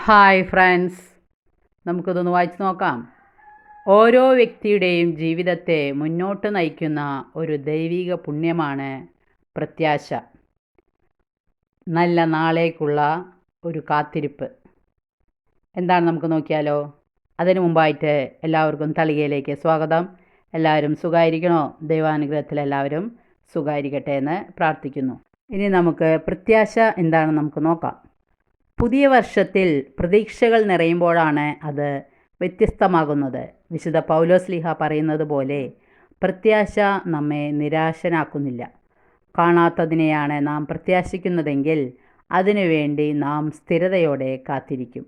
Hi friends. നമുക്കിതൊന്ന് വായിച്ചു നോക്കാം. ഓരോ വ്യക്തിയുടെയും ജീവിതത്തെ മുന്നോട്ട് നയിക്കുന്ന ഒരു ദൈവിക പുണ്യമാണ് പ്രത്യാശ. നല്ല നാളേക്കുള്ള ഒരു കാത്തിരിപ്പ്. എന്താണ് നമുക്ക് നോക്കിയാലോ? അതിനു മുമ്പായിട്ട് എല്ലാവർക്കും തളികയിലേക്ക് സ്വാഗതം. എല്ലാവരും സുഖമായിരിക്കണോ ദൈവാനുഗ്രഹത്തിൽ എല്ലാവരും സുഖമായിരിക്കട്ടെ എന്ന് പ്രാർത്ഥിക്കുന്നു. ഇനി നമുക്ക് പ്രത്യാശ എന്താണെന്ന് നമുക്ക് നോക്കാം. പുതിയ വർഷത്തിൽ പ്രതീക്ഷകൾ നിറയുമ്പോഴാണ് അത് വ്യത്യസ്തമാകുന്നത്. വിശുദ്ധ പൗലോസ്ലിഹ പറയുന്നത് പോലെ പ്രത്യാശ നമ്മെ നിരാശനാക്കുന്നില്ല. കാണാത്തതിനെയാണ് നാം പ്രത്യാശിക്കുന്നതെങ്കിൽ അതിനുവേണ്ടി നാം സ്ഥിരതയോടെ കാത്തിരിക്കും.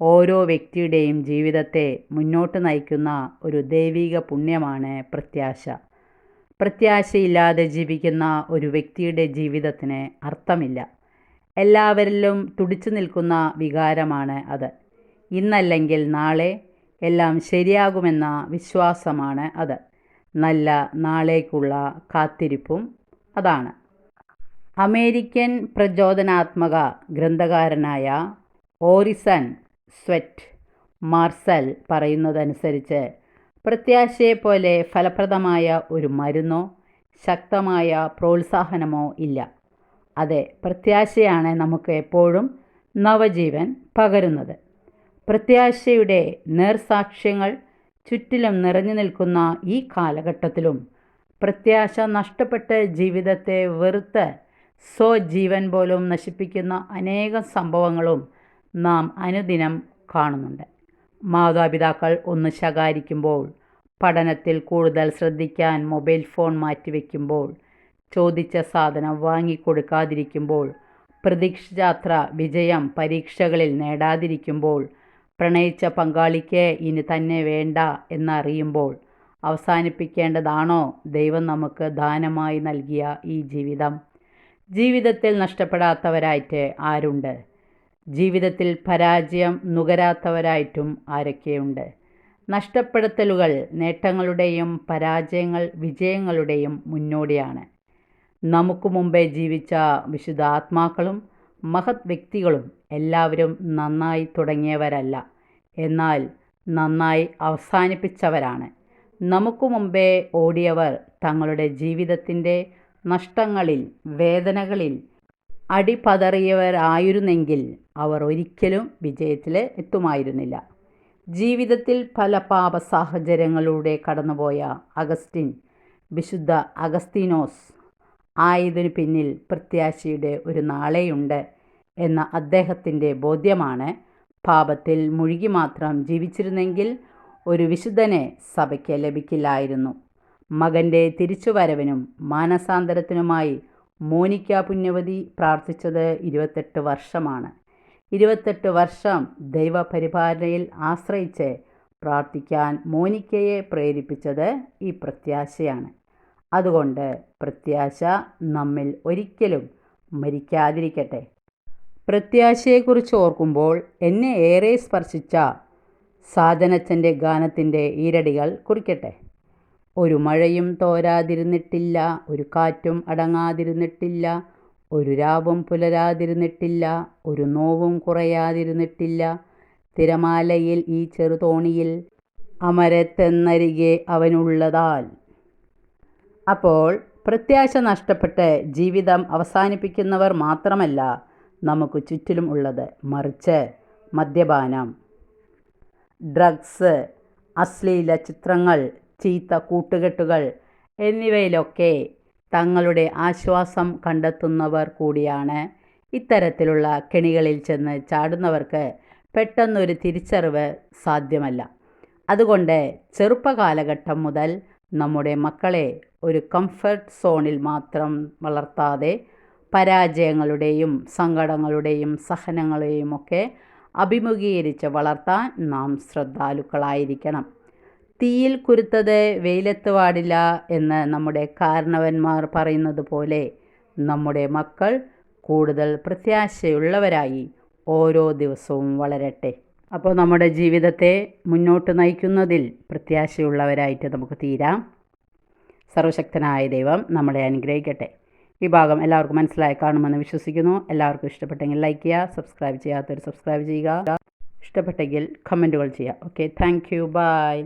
ഓരോ വ്യക്തിയുടെയും ജീവിതത്തെ മുന്നോട്ട് നയിക്കുന്ന ഒരു ദൈവിക പുണ്യമാണ് പ്രത്യാശ. പ്രത്യാശയില്ലാതെ ജീവിക്കുന്ന ഒരു വ്യക്തിയുടെ ജീവിതത്തിന് അർത്ഥമില്ല. എല്ലാവരിലും തുടിച്ചു നിൽക്കുന്ന വികാരമാണ് അത്. ഇന്നല്ലെങ്കിൽ നാളെ എല്ലാം ശരിയാകുമെന്ന വിശ്വാസമാണ് അത്. നല്ല നാളേക്കുള്ള കാത്തിരിപ്പും അതാണ്. അമേരിക്കൻ പ്രചോദനാത്മക ഗ്രന്ഥകാരനായ ഓറിസൺ സ്വെറ്റ് മാർസൽ പറയുന്നതനുസരിച്ച് പ്രത്യാശയെപ്പോലെ ഫലപ്രദമായ ഒരു മരുന്നോ ശക്തമായ പ്രോത്സാഹനമോ ഇല്ല. അതെ പ്രത്യാശയാണ് നമുക്ക് എപ്പോഴും നവജീവൻ പകരുന്നത്. പ്രത്യാശയുടെ നേർസാക്ഷ്യങ്ങൾ ചുറ്റിലും നിറഞ്ഞു നിൽക്കുന്ന ഈ കാലഘട്ടത്തിലും പ്രത്യാശ നഷ്ടപ്പെട്ട ജീവിതത്തെ വെറുത്ത് സ്വജീവൻ പോലും നശിപ്പിക്കുന്ന അനേകം സംഭവങ്ങളും നാം അനുദിനം കാണുന്നുണ്ട്. മാതാപിതാക്കൾ ഒന്ന് ശകാരിക്കുമ്പോൾ പഠനത്തിൽ കൂടുതൽ ശ്രദ്ധിക്കാൻ മൊബൈൽ ഫോൺ മാറ്റിവെക്കുമ്പോൾ ചോദിച്ച സാധനം വാങ്ങിക്കൊടുക്കാതിരിക്കുമ്പോൾ പ്രതീക്ഷയാത്ര വിജയം പരീക്ഷകളിൽ നേടാതിരിക്കുമ്പോൾ പ്രണയിച്ച പങ്കാളിക്ക് ഇനി തന്നെ വേണ്ട എന്നറിയുമ്പോൾ അവസാനിപ്പിക്കേണ്ടതാണോ ദൈവം നമുക്ക് ദാനമായി നൽകിയ ഈ ജീവിതം? ജീവിതത്തിൽ നഷ്ടപ്പെടാത്തവരായിട്ട് ആരുണ്ട്? ജീവിതത്തിൽ പരാജയം നുകരാത്തവരായിട്ടും ആരൊക്കെയുണ്ട്? നഷ്ടപ്പെടുത്തലുകൾ നേട്ടങ്ങളുടെയും പരാജയങ്ങൾ വിജയങ്ങളുടെയും മുന്നോടിയാണ്. നമുക്ക് മുമ്പേ ജീവിച്ച വിശുദ്ധ ആത്മാക്കളും മഹത് വ്യക്തികളും എല്ലാവരും നന്നായി തുടങ്ങിയവരല്ല. എന്നാൽ നന്നായി അവസാനിപ്പിച്ചവരാണ്. നമുക്ക് മുമ്പേ ഓടിയവർ തങ്ങളുടെ ജീവിതത്തിന്റെ നഷ്ടങ്ങളിൽ വേദനകളിൽ അടിപതറിയവരായിരുന്നെങ്കിൽ അവർ ഒരിക്കലും വിജയത്തിൽ എത്തുമായിരുന്നില്ല. ജീവിതത്തിൽ പല പാപ സാഹചര്യങ്ങളിലൂടെ കടന്നുപോയ അഗസ്റ്റിൻ വിശുദ്ധ അഗസ്തീനോസ് ആയതിനു പിന്നിൽ പ്രത്യാശയുടെ ഒരു നാളെയുണ്ട് എന്ന അദ്ദേഹത്തിന്റെ ബോധ്യമാണ് പാപത്തിൽ മുഴുകി മാത്രം ജീവിച്ചിരുന്നെങ്കിൽ ഒരു വിശുദ്ധനെ സഭയ്ക്ക് ലഭിക്കില്ലായിരുന്നു. മകന്റെ തിരിച്ചുവരവിനും മാനസാന്തരത്തിനുമായി മോനിക്ക പുണ്യവതി പ്രാർത്ഥിച്ചത് ഇരുപത്തെട്ട് വർഷമാണ്. ഇരുപത്തെട്ട് വർഷം ദൈവപരിപാലനയിൽ ആശ്രയിച്ച് പ്രാർത്ഥിക്കാൻ മോനിക്കയെ പ്രേരിപ്പിച്ചത് ഈ പ്രത്യാശയാണ്. അതുകൊണ്ട് പ്രത്യാശ നമ്മിൽ ഒരിക്കലും മരിക്കാതിരിക്കട്ടെ. പ്രത്യാശയെക്കുറിച്ച് ഓർക്കുമ്പോൾ എന്നെ ഏറെ സ്പർശിച്ച സാധനച്ചന്റെ ഗാനത്തിന്റെ ഈരടികൾ കുറിക്കട്ടെ. ഒരു മഴയും തോരാതിരുന്നിട്ടില്ല ഒരു കാറ്റും അടങ്ങാതിരുന്നിട്ടില്ല ഒരു രാവും പുലരാതിരുന്നിട്ടില്ല ഒരു നോവും കുറയാതിരുന്നിട്ടില്ല. തിരമാലയിൽ ഈ ചെറുതോണിയിൽ അമരത്തെന്നരികെ അവനുള്ളതാൽ അപ്പോൾ പ്രത്യാശ നഷ്ടപ്പെട്ട് ജീവിതം അവസാനിപ്പിക്കുന്നവർ മാത്രമല്ല നമുക്ക് ചുറ്റിലും ഉള്ളത്. മറിച്ച് മദ്യപാനം ഡ്രഗ്സ് അശ്ലീല ചിത്രങ്ങൾ ചീത്ത കൂട്ടുകെട്ടുകൾ എന്നിവയിലൊക്കെ തങ്ങളുടെ ആശ്വാസം കണ്ടെത്തുന്നവർ കൂടിയാണ് ഇത്തരത്തിലുള്ള കെണികളിൽ ചെന്ന് ചാടുന്നവർക്ക് പെട്ടെന്നൊരു തിരിച്ചറിവ് സാധ്യമല്ല. അതുകൊണ്ട് ചെറുപ്പകാലഘട്ടം മുതൽ നമ്മുടെ മക്കളെ ഒരു കംഫർട്ട് സോണിൽ മാത്രം വളർത്താതെ പരാജയങ്ങളുടെയും സങ്കടങ്ങളുടെയും സഹനങ്ങളെയും ഒക്കെ അഭിമുഖീകരിച്ച് വളർത്താൻ നാം ശ്രദ്ധാലുക്കളായിരിക്കണം. തീയിൽ കുരുത്തത് വെയിലത്ത് പാടില്ല എന്ന് നമ്മുടെ കാരണവന്മാർ പറയുന്നത് പോലെ നമ്മുടെ മക്കൾ കൂടുതൽ പ്രത്യാശയുള്ളവരായി ഓരോ ദിവസവും വളരട്ടെ. അപ്പോൾ നമ്മുടെ ജീവിതത്തെ മുന്നോട്ട് നയിക്കുന്നതിൽ പ്രത്യാശയുള്ളവരായിട്ട് നമുക്ക് തീരാം. സർവശക്തനായ ദൈവം നമ്മളെ അനുഗ്രഹിക്കട്ടെ. ഈ ഭാഗം എല്ലാവർക്കും മനസ്സിലായി കാണുമെന്ന് വിശ്വസിക്കുന്നു. എല്ലാവർക്കും ഇഷ്ടപ്പെട്ടെങ്കിൽ ലൈക്ക് ചെയ്യുക സബ്സ്ക്രൈബ് ചെയ്യാത്തവർ സബ്സ്ക്രൈബ് ചെയ്യുക. ഇഷ്ടപ്പെട്ടെങ്കിൽ കമന്റുകൾ ചെയ്യുക. Okay thank you by